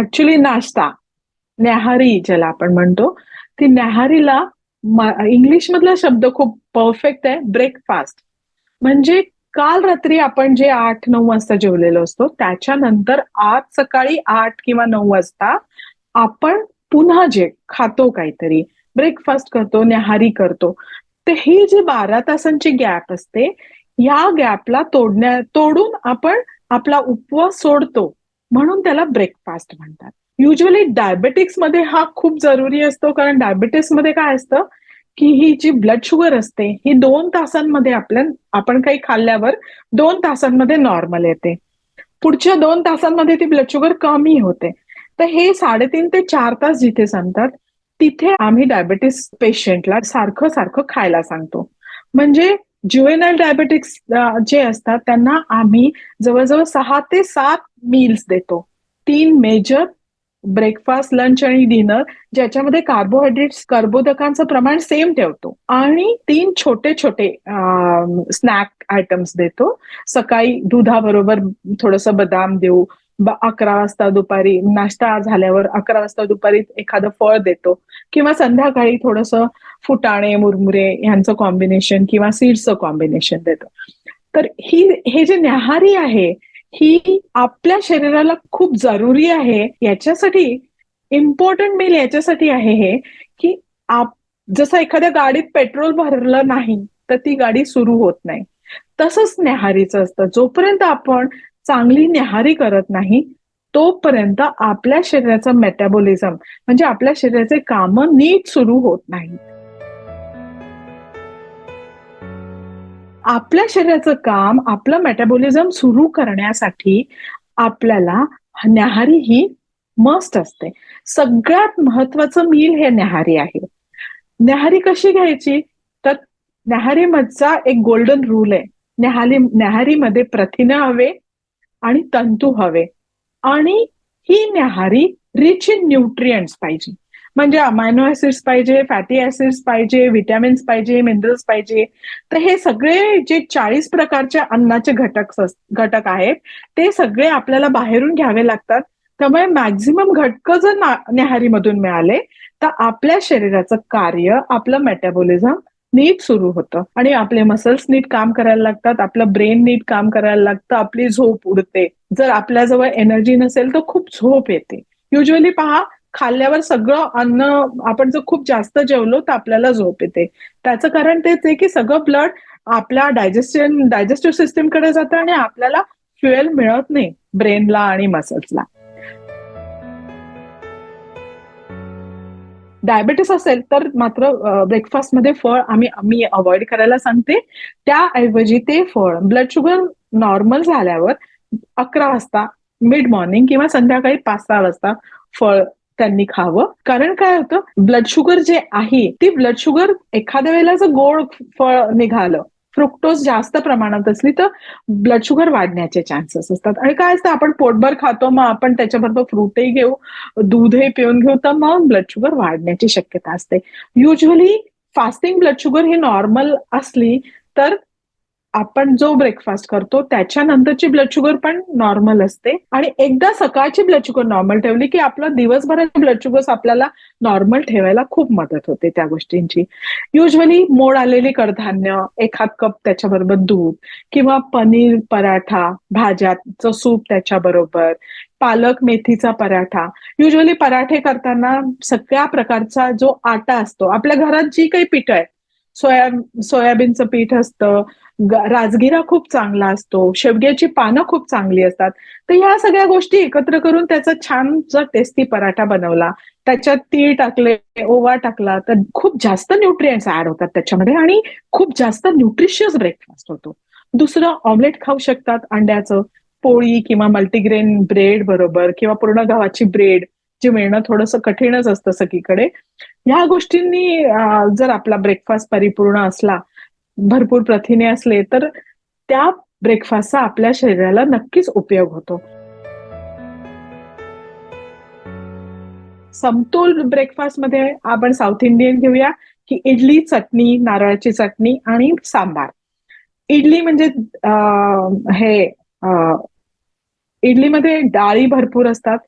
Actually नाश्ता. न्याहारी ज्याला आपण म्हणतो ती न्याहारीला इंग्लिश मधला शब्द खूप परफेक्ट आहे ब्रेकफास्ट म्हणजे काल रात्री आपण जे आठ नऊ वाजता जेवलेलो असतो त्याच्यानंतर आज सकाळी आठ किंवा नऊ वाजता आपण पुन्हा जे खातो काहीतरी ब्रेकफास्ट करतो न्याहारी करतो तर ही जी बारा तासांची गॅप असते या गॅपला तोडण्या तोडून आपण आपला उपवास सोडतो. म्हणून त्याला ब्रेकफास्ट म्हणतात. युजली डायबेटिक्समध्ये हा खूप जरुरी असतो कारण डायबेटिक्समध्ये काय असतं की ही जी ब्लड शुगर असते ही दोन तासांमध्ये आपल्या आपण काही खाल्ल्यावर दोन तासांमध्ये नॉर्मल येते. पुढच्या दोन तासांमध्ये ती ब्लड शुगर कमी होते. तर हे साडेतीन ते चार तास जिथे सांगतात तिथे आम्ही डायबेटीस पेशंटला सारखं सारखं खायला सांगतो. म्हणजे ज्युएनल डायबेटिक्स जे असतात त्यांना आम्ही जवळजवळ सहा ते सात मील्स देतो. तीन मेजर ब्रेकफास्ट लंच आणि डिनर ज्याच्यामध्ये कार्बोहायड्रेट्स कर्बोदकांचं प्रमाण सेम ठेवतो. आणि तीन छोटे छोटे स्नॅक आयटम्स देतो. सकाळी दुधाबरोबर थोडस बदाम देऊ अकरा वाजता दुपारी नाश्ता झाल्यावर अकरा वाजता दुपारी एखादं फळ देतो. किंवा संध्याकाळी थोडस फुटाणे मुरमुरे यांचं कॉम्बिनेशन किंवा सीड्सचं कॉम्बिनेशन देतो. तर ही हे जे न्याहारी आहे ही आपल्या शरीराला खूप जरुरी आहे. याच्यासाठी इम्पॉर्टंट मेल याच्यासाठी आहे हे की आप जसं एखाद्या गाडीत पेट्रोल भरलं नाही तर ती गाडी सुरू होत नाही. तसंच न्याहारीचं असतं. जोपर्यंत आपण चांगली न्याहारी करत नाही तोपर्यंत आपल्या शरीराचं मेटाबॉलिझम म्हणजे आपल्या शरीराचे काम नीट सुरू होत नाही. आपल्या शरीराचं काम आपलं मेटाबॉलिझम सुरू करण्यासाठी आपल्याला न्याहारी ही मस्त असते. सगळ्यात महत्वाचं मील हे न्याहारी आहे. न्याहारी कशी घ्यायची? तर न्याहारीमधचा एक गोल्डन रूल आहे. न्याहारी न्याहारीमध्ये प्रथिने हवे आणि तंतू हवे. आणि ही न्याहारी रिच इन न्यूट्रियंट्स पाहिजे. म्हणजे अमायनो ऍसिड्स पाहिजे फॅटी ऍसिड्स पाहिजे व्हिटॅमिन्स पाहिजे मिनरल्स पाहिजे. तर हे सगळे जे चाळीस प्रकारच्या अन्नाचे घटक घटक आहेत ते सगळे आपल्याला बाहेरून घ्यावे लागतात. त्यामुळे मॅक्झिमम घटक जर न्याहारीमधून मिळाले तर आपल्या शरीराचं कार्य आपलं मेटाबॉलिझम नीट सुरू होतं. आणि आपले मसल्स नीट काम करायला लागतात आपलं ब्रेन नीट काम करायला लागतं आपली झोप उडते. जर आपल्याजवळ एनर्जी नसेल तर खूप झोप येते. युजली पहा खाल्ल्यावर सगळं अन्न आपण जर खूप जास्त जेवलो तर आपल्याला झोप येते. त्याचं कारण तेच आहे की सगळं ब्लड आपल्या डायजेशन डायजेस्टिव्ह सिस्टीमकडे जातं आणि आपल्याला फ्युएल मिळत नाही ब्रेनला आणि मसल्सला डायबेटीस असेल तर मात्र ब्रेकफास्टमध्ये फळ आम्ही मी अवॉइड करायला सांगते. त्याऐवजी ते फळ ब्लड शुगर नॉर्मल झाल्यावर अकरा वाजता मिड मॉर्निंग किंवा संध्याकाळी पाच सहा वाजता फळ त्यांनी खावं. कारण काय होतं? ब्लड शुगर जे आहे ती ब्लड शुगर एखाद्या वेळेला जर गोड फळ निघालं फ्रुक्टोज जास्त प्रमाणात असली तर ब्लड शुगर वाढण्याचे चान्सेस असतात. आणि काय असतं आपण पोटभर खातो मग आपण त्याच्याबरोबर फ्रूटही घेऊ दूधही पिऊन घेऊ तर मग ब्लड शुगर वाढण्याची शक्यता असते. युजली फास्टिंग ब्लड शुगर ही नॉर्मल असली तर आपण जो ब्रेकफास्ट करतो त्याच्यानंतरची ब्लड शुगर पण नॉर्मल असते. आणि एकदा सकाळची ब्लड शुगर नॉर्मल ठेवली की आपलं दिवसभराचे ब्लड शुगर आपल्याला नॉर्मल ठेवायला खूप मदत होते त्या गोष्टींची. युजली मोड आलेली कडधान्य एखाद कप त्याच्याबरोबर दूध किंवा पनीर पराठा भाज्याचं सूप त्याच्याबरोबर पालक मेथीचा पराठा. युजली पराठे करताना सगळ्या प्रकारचा जो आटा असतो आपल्या घरात जी काही पीठ आहे सोया सोयाबीनचं पीठ असतं राजगिरा खूप चांगला असतो. शेवग्याची पानं खूप चांगली असतात. तर ह्या सगळ्या गोष्टी एकत्र करून त्याचा छान जर टेस्टी पराठा बनवला त्याच्यात तीळ टाकले ओवा टाकला तर खूप जास्त न्यूट्रियंट्स ऍड होतात त्याच्यामध्ये आणि खूप जास्त न्यूट्रिशियस ब्रेकफास्ट होतो. दुसरं ऑमलेट खाऊ शकतात अंड्याचं. पोळी किंवा मल्टीग्रेन ब्रेड बरोबर किंवा पूर्ण गव्हाची ब्रेड जे मिळणं थोडंसं कठीणच असतं सगळीकडे. ह्या गोष्टींनी जर आपला ब्रेकफास्ट परिपूर्ण असला भरपूर प्रथिने असले तर त्या ब्रेकफास्टचा आपल्या शरीराला नक्कीच उपयोग होतो. समतोल ब्रेकफास्टमध्ये आपण साऊथ इंडियन घेऊया की इडली चटणी नारळाची चटणी आणि सांबार. इडली म्हणजे हे इडलीमध्ये डाळी भरपूर असतात.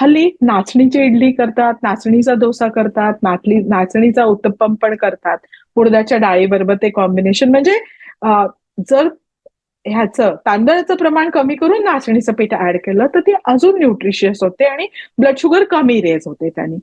हल्ली नाचणीची इडली करतात नाचणीचा डोसा करतात नाचणी नाचणीचा उत्तप्पम पण करतात. उडदाच्या डाळीबरोबर ते कॉम्बिनेशन म्हणजे जर ह्याचं तांदळाचं प्रमाण कमी करून नाचणीचं पीठ ऍड केलं तर ते अजून न्यूट्रिशियस होते आणि ब्लड शुगर कमी रेज होते त्याने.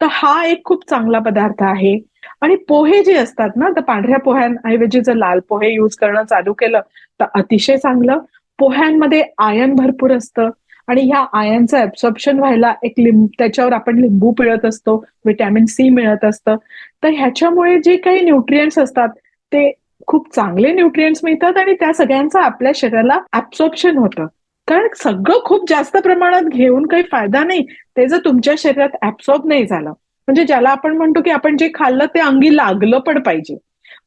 तर हा एक खूप चांगला पदार्थ आहे. आणि पोहे जे असतात ना तर पांढऱ्या पोह्यांऐवजी जर लाल पोहे युज करणं चालू केलं तर अतिशय चांगलं. पोह्यांमध्ये आयन भरपूर असतं. आणि ह्या आयनचं ऍब्सॉर्प्शन व्हायला एक लिंब त्याच्यावर आपण लिंबू पिळत असतो विटॅमिन सी मिळत असतं. तर ह्याच्यामुळे जे काही न्यूट्रियंट्स असतात ते खूप चांगले न्यूट्रियंट्स मिळतात आणि त्या सगळ्यांचं आपल्या शरीराला ऍब्सॉर्प्शन होतं. कारण सगळं खूप जास्त प्रमाणात घेऊन काही फायदा नाही ते जर तुमच्या शरीरात ऍब्सॉर्ब नाही झालं. म्हणजे ज्याला आपण म्हणतो की आपण जे खाल्लं ते अंगी लागलं पण पाहिजे.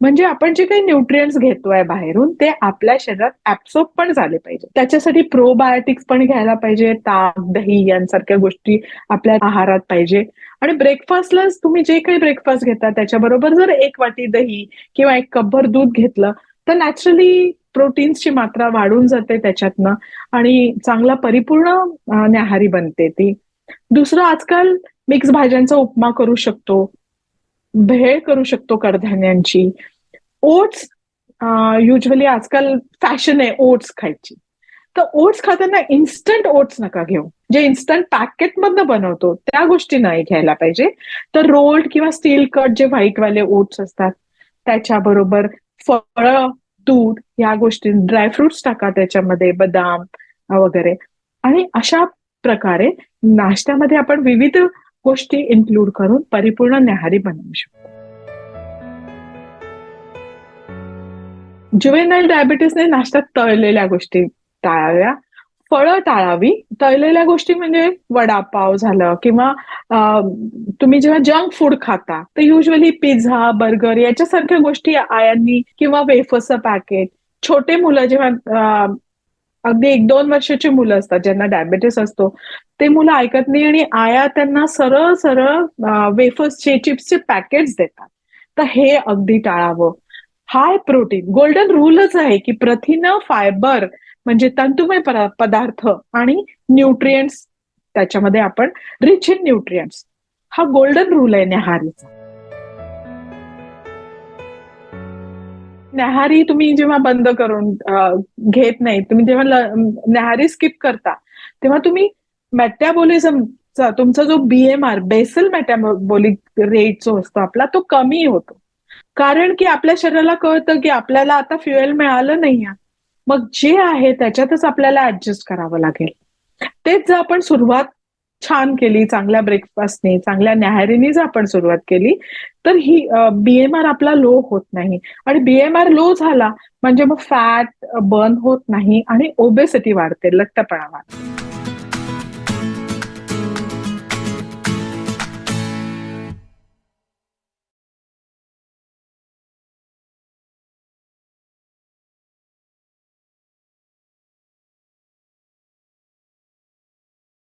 म्हणजे आपण जे काही न्यूट्रियंट्स घेतोय बाहेरून ते आपल्या शरीरात ऍब्सॉर्ब पण झाले पाहिजे. त्याच्यासाठी प्रोबायोटिक्स पण घ्यायला पाहिजे. ताक दही यांसारख्या गोष्टी आपल्या आहारात पाहिजे. आणि ब्रेकफास्टला तुम्ही जे काही ब्रेकफास्ट घेता त्याच्याबरोबर जर एक वाटी दही किंवा एक कपभर दूध घेतलं तर नॅचरली प्रोटीन्सची मात्रा वाढून जाते त्याच्यातनं आणि चांगला परिपूर्ण न्याहारी बनते ती. दुसरं आजकाल मिक्स भाज्यांचा उपमा करू शकतो. भेळ करू शकतो कडधान्यांची. ओट्स युजली आजकाल फॅशन आहे ओट्स खायची. तर ओट्स खाताना इन्स्टंट ओट्स नका घेऊ. जे इन्स्टंट पॅकेटमधनं बनवतो त्या गोष्टी नाही घ्यायला पाहिजे. तर रोल्ड किंवा स्टील कट जे व्हाईटवाले ओट्स असतात त्याच्याबरोबर फळं दूध या गोष्टी ड्रायफ्रुट्स टाका त्याच्यामध्ये बदाम वगैरे. आणि अशा प्रकारे नाश्त्यामध्ये आपण विविध गोष्टी इन्क्लूड करून परिपूर्ण न्याहारी बनवू शकतो. जुवेनाईल डायबिटीसने नाश्त्यात तळलेल्या गोष्टी टाळाव्या. फळं टाळावी. तळलेल्या गोष्टी म्हणजे वडापाव झालं किंवा तुम्ही जेव्हा जंक फूड खाता तर युजली पिझ्झा बर्गर याच्यासारख्या गोष्टी आयांनी किंवा वेफर्सचं पॅकेट छोटे मुलं जेव्हा अगदी एक दोन वर्षाची मुलं असतात ज्यांना डायबेटीस असतो. ते मुलं ऐकत नाही आणि आया त्यांना सरळ सरळ वेफर्सचे चिप्सचे पॅकेट्स देतात. तर हे अगदी टाळावं. हाय प्रोटीन गोल्डन रूलच आहे की प्रथिनं फायबर म्हणजे तंतुमय पदार्थ आणि न्यूट्रियंट्स त्याच्यामध्ये आपण रिच इन न्यूट्रियंट्स हा गोल्डन रूल आहे न्याहारीचा. न्याहारी तुम्ही जेव्हा बंद करून घेत नाही तुम्ही जेव्हा न्याहारी स्किप करता तेव्हा तुम्ही मेटॅबोलिझमचा तुमचा जो बीएमआर बेसल मेटॅबोलिक रेट जो असतो आपला तो कमी होतो. कारण की आपल्या शरीराला कळतं की आपल्याला आता फ्युएल मिळालं नाही मग जे आहे त्याच्यातच आपल्याला ऍडजस्ट करावं लागेल. तेच जर आपण सुरुवात छान केली चांगल्या ब्रेकफास्टने चांगल्या न्याहारीने जर आपण सुरुवात केली तर ही बीएमआर आपला लो होत नाही. आणि बीएमआर लो झाला म्हणजे मग फॅट बर्न होत नाही आणि ओबेसिटी वाढते लठ्ठपणा वाढतो.